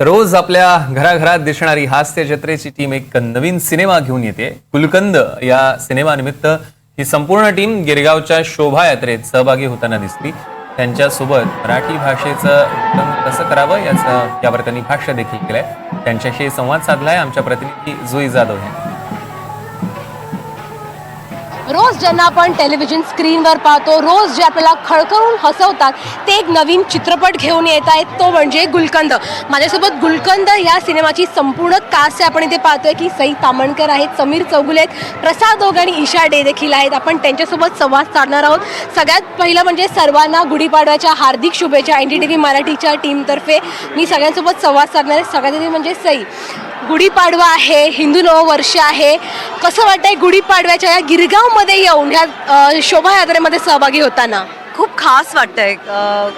रोज आपल्या घराघरात दिसणारी हास्य जत्रेची टीम एक नवीन सिनेमा घेऊन येते. कुलकंद या सिनेमानिमित्त ही संपूर्ण टीम गिरगावच्या शोभायात्रेत सहभागी होताना दिसली. त्यांच्यासोबत मराठी भाषेचं कसं करावं याचं यावर त्यांनी भाष्य देखील केलंय. त्यांच्याशी संवाद साधलाय आमच्या प्रतिनिधी जुई जाधव यांनी रोज ज्यांना आपण टेलिव्हिजन स्क्रीनवर पाहतो रोज जे आपल्याला खळखळून हसवतात ते एक नवीन चित्रपट घेऊन येत आहेत तो म्हणजे गुलकंद. माझ्यासोबत गुलकंद या सिनेमाची संपूर्ण कास्ट आहे आपण इथे पाहतोय की सई तामणकर आहेत समीर चौगुले आहेत प्रसाद ओग आणि ईशा डे देखील आहेत. आपण त्यांच्यासोबत संवाद साधणार आहोत. सगळ्यात पहिलं म्हणजे सर्वांना गुढीपाडव्याच्या हार्दिक शुभेच्छा. एन डी टी व्ही मराठीच्या टीमतर्फे मी सगळ्यांसोबत संवाद साधणार आहे. सगळ्यात म्हणजे सई गुढीपाडवा आहे हिंदू नववर्ष आहे. कसं वाटतंय गुढीपाडव्याच्या या गिरगावमध्ये येऊन ह्या शोभायात्रेमध्ये सहभागी होताना? खूप खास वाटतंय.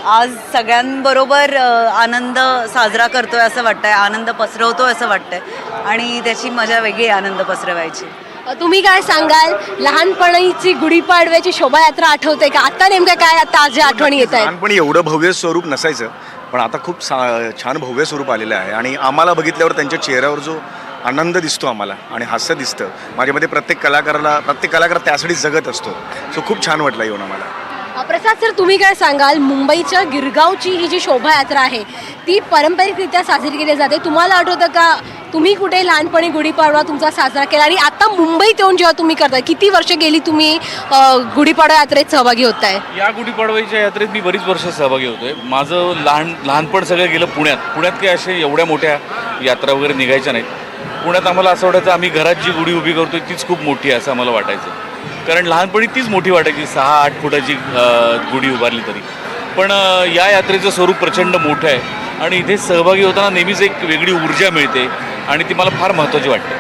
आज सगळ्यांबरोबर आनंद साजरा करतोय असं वाटतंय आनंद पसरवतोय असं वाटतंय. आणि त्याची मजा वेगळी आनंद पसरवायची. तुम्ही काय सांगाल? लहानपणीची गुढीपाडव्याची शोभायात्रा आठवते का? आता नेमकं काय आता आज आठवणी येत आहे लहानपणी एवढं भव्य स्वरूप नसायचं पण आता खूप सा- छान भव्य स्वरूप आलेलं आहे. आणि आम्हाला बघितल्यावर त्यांच्या चेहऱ्यावर जो आनंद दिसतो आम्हाला आणि हास्य दिसतं. माझ्यामध्ये प्रत्येक कलाकाराला प्रत्येक कलाकार त्यासाठी जगत असतो. सो खूप छान वाटलं येऊन आम्हाला. प्रसाद सर तुम्ही काय सांगाल? मुंबईच्या गिरगावची ही जी शोभायात्रा आहे ती पारंपरिकरित्या साजरी केली जाते. तुम्हाला आठवतं का? तुम्ही कुठे लहानपणी गुढीपाडवा तुमचा साजरा केला आणि आता मुंबईत येऊन जेव्हा तुम्ही करताय किती वर्ष गेली तुम्ही गुढीपाडवा यात्रेत सहभागी होताय? या गुढीपाडव्याच्या यात्रेत मी बरीच वर्ष सहभागी होतोय. माझं लहान लहानपण सगळं गेलं पुण्यात. पुण्यात काही असे एवढ्या मोठ्या यात्रा वगैरे निघायच्या नाहीत. पुण्यात आम्हाला असं वाटायचं आम्ही घरात जी गुढी उभी करतोय तीच खूप मोठी आहे असं आम्हाला वाटायचं. कारण लहानपणी तीच मोठी वाटायची सहा आठ फुटाची गुढी उभारली तरी. पण या यात्रेचं स्वरूप प्रचंड मोठं आहे आणि इथे सहभागी होताना नेहमीच एक वेगळी ऊर्जा मिळते आणि ती मला फार महत्त्वाची वाटते.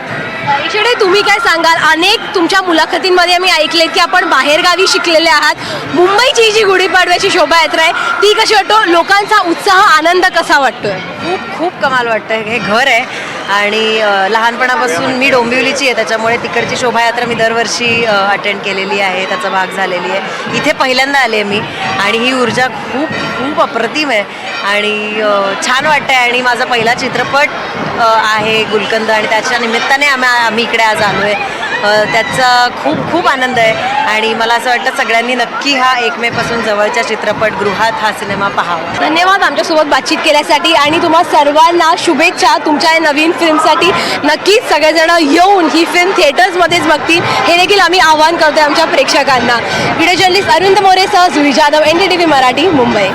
इकडे तुम्ही काय सांगाल? अनेक तुमच्या मुलाखतींमध्ये मी ऐकले की आपण बाहेरगावी शिकलेले आहात. मुंबईची जी गुढीपाडव्याची शोभायात्रा आहे ती कशी वाटतो? लोकांचा उत्साह आनंद कसा वाटतोय? खूप खूप कमाल वाटतंय. हे घर आहे. आणि लहानपणापासून मी डोंबिवलीची आहे त्याच्यामुळे तिकडची शोभायात्रा मी दरवर्षी अटेंड केलेली आहे त्याचा भाग झालेली आहे. इथे पहिल्यांदा आले मी आणि ही ऊर्जा खूप खूप अप्रतिम आहे. आणि छान वाटतं आहे आणि माझा पहिला चित्रपट आहे गुलकंद आणि त्याच्या निमित्ताने आम्ही आम्ही इकडे आज आलो आहे त्याचा खूप खूप आनंद आहे. आणि मला असं वाटतं सगळ्यांनी नक्की हा एकमेपासून जवळच्या चित्रपटगृहात हा सिनेमा पाहावा. धन्यवाद आमच्यासोबत बातचीत केल्यासाठी आणि तुम्हा सर्वांना शुभेच्छा तुमच्या या नवीन फिल्मसाठी. नक्कीच सगळेजण येऊन ही फिल्म थिएटर्समध्येच बघतील. हे देखील आम्ही आवाहन करतोय आमच्या प्रेक्षकांना. Video journalist Arund मोरेसह Jui Jadhav N D T V Marathi Mumbai.